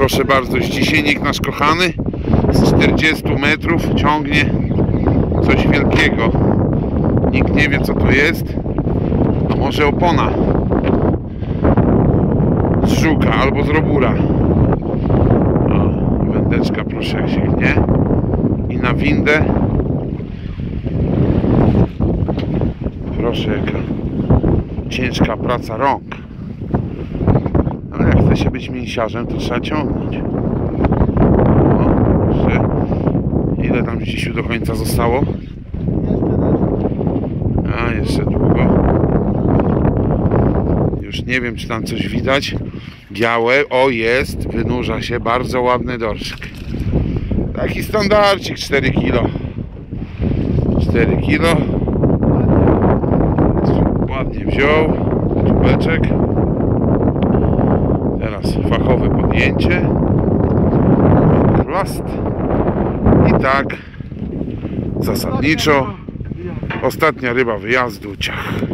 Proszę bardzo, ścisiennik nasz kochany z 40 metrów ciągnie coś wielkiego. Nikt nie wie co to jest. A może opona z żuka albo z robura. O, wędeczka proszę jak się gnie. I na windę. Proszę jaka ciężka praca rąk. Się być mięsiarzem, to trzeba ciągnąć. O, proszę. Ile tam dzisiaj do końca zostało? A, jeszcze długo. Już nie wiem, czy tam coś widać. Białe, o jest, wynurza się bardzo ładny dorszek. Taki standardzik 4 kg. 4 kg. Ładnie wziął. Czubeczek. Teraz fachowe podjęcie. Chlast. I tak zasadniczo ostatnia ryba wyjazdu ciach.